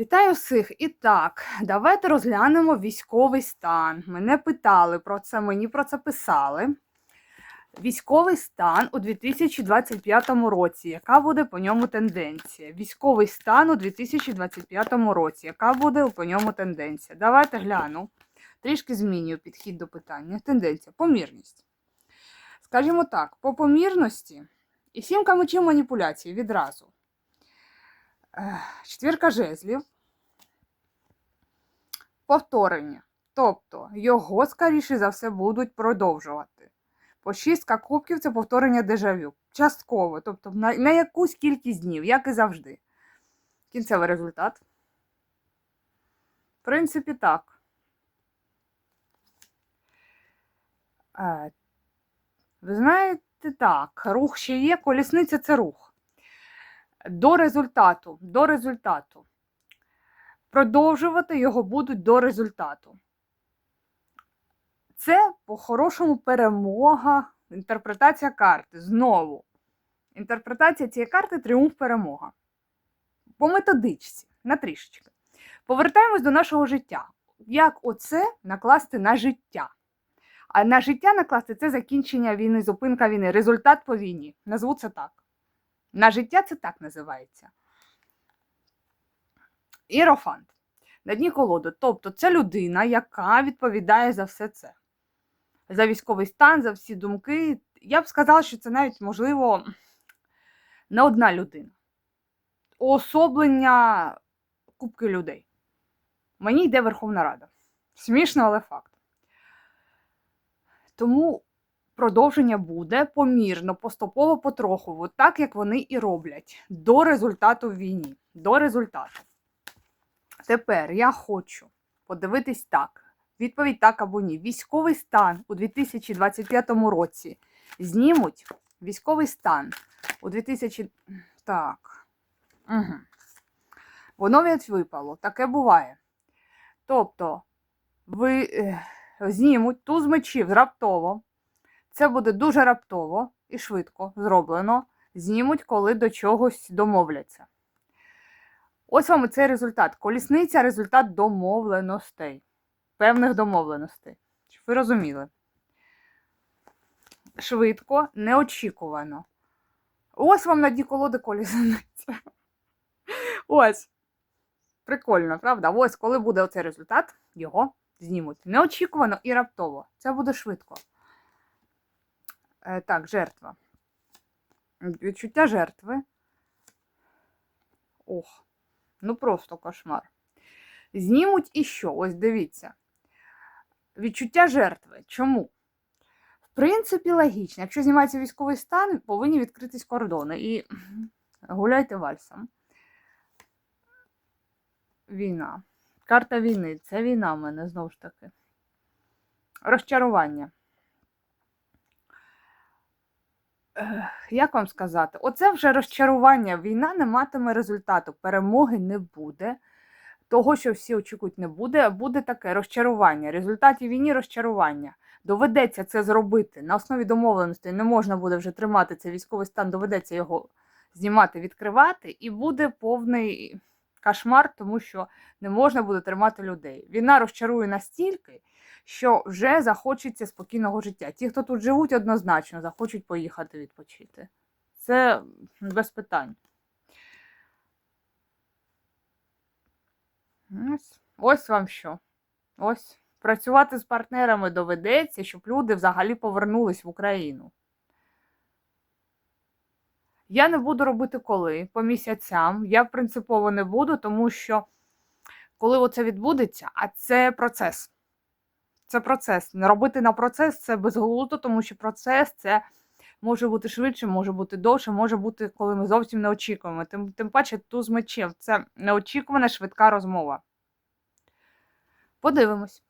Вітаю всіх! І так, давайте розглянемо військовий стан. Мене питали про це, мені про це писали. Військовий стан у 2025 році. Яка буде по ньому тенденція? Військовий стан у 2025 році. Яка буде по ньому тенденція? Давайте гляну. Трішки змінюю підхід до питання. Тенденція. Помірність. Скажімо так, по помірності і сімка мечів маніпуляцій відразу. Четвірка жезлів. Повторення. Тобто його, скоріше за все, будуть продовжувати. По шістка кубків це повторення дежавю. Частково, тобто на, на якусь кількість днів, як і завжди. Кінцевий результат. В принципі, так. Е, ви знаєте, так, рух ще є, колісниця це рух. До результату, до результату. Продовжувати його будуть до результату. Це по-хорошому перемога, інтерпретація карти. Знову. Інтерпретація цієї карти тріумф перемога. По методичці, на трішечки. Повертаємось до нашого життя. Як оце накласти на життя? А на життя накласти це закінчення війни, зупинка війни, результат по війні. Назву це так. На життя це так називається. Іерофант. На дні колоди. Тобто це людина, яка відповідає за все це. За військовий стан, за всі думки. Я б сказала, що це навіть, можливо, не одна людина. Уособлення кубки людей. Мені йде Верховна Рада. Смішно, але факт. Тому продовження буде помірно, поступово, потроху, от так як вони і роблять, до результату в війні. До результату. Тепер я хочу подивитись так. Відповідь так або ні. Військовий стан у 2025 році знімуть військовий стан у 2000. Так. Угу. Воно від випало. Таке буває. Тобто, ви е, знімуть туз мечів раптово. Це буде дуже раптово і швидко зроблено. Знімуть, коли до чогось домовляться. Ось вам і цей результат. Колісниця результат домовленостей. Певних домовленостей. Щоб ви розуміли. Швидко, неочікувано. Ось вам на дні колоди колісниця. Ось. Прикольно, правда? Ось, коли буде оцей результат, його знімуть. Неочікувано і раптово. Це буде швидко. Е, так, жертва. Відчуття жертви. Ох. Ну просто кошмар. Знімуть і що? Ось дивіться. Відчуття жертви. Чому? В принципі, логічно. Якщо знімається військовий стан, повинні відкритись кордони. І гуляйте вальсом. Війна. Карта війни. Це війна в мене знову ж таки. Розчарування. Як вам сказати? Оце вже розчарування. Війна не матиме результату. Перемоги не буде. Того, що всі очікують, не буде, буде таке розчарування. В результаті війни розчарування. Доведеться це зробити. На основі домовленостей не можна буде вже тримати цей військовий стан, доведеться його знімати, відкривати, і буде повний кошмар, тому що не можна буде тримати людей. Війна розчарує настільки, що вже захочеться спокійного життя. Ті, хто тут живуть, однозначно захочуть поїхати відпочити. Це без питань. Ось, вам що. Ось. Працювати з партнерами доведеться, щоб люди взагалі повернулись в Україну. Я не буду робити коли по місяцям. Я принципово не буду, тому що коли оце відбудеться, а це процес. Це процес. Робити на процес це безглуздо, тому що процес це може бути швидше, може бути довше, може бути, коли ми зовсім не очікуємо. Тим, тим паче з мечів. Це неочікувана швидка розмова. Подивимось.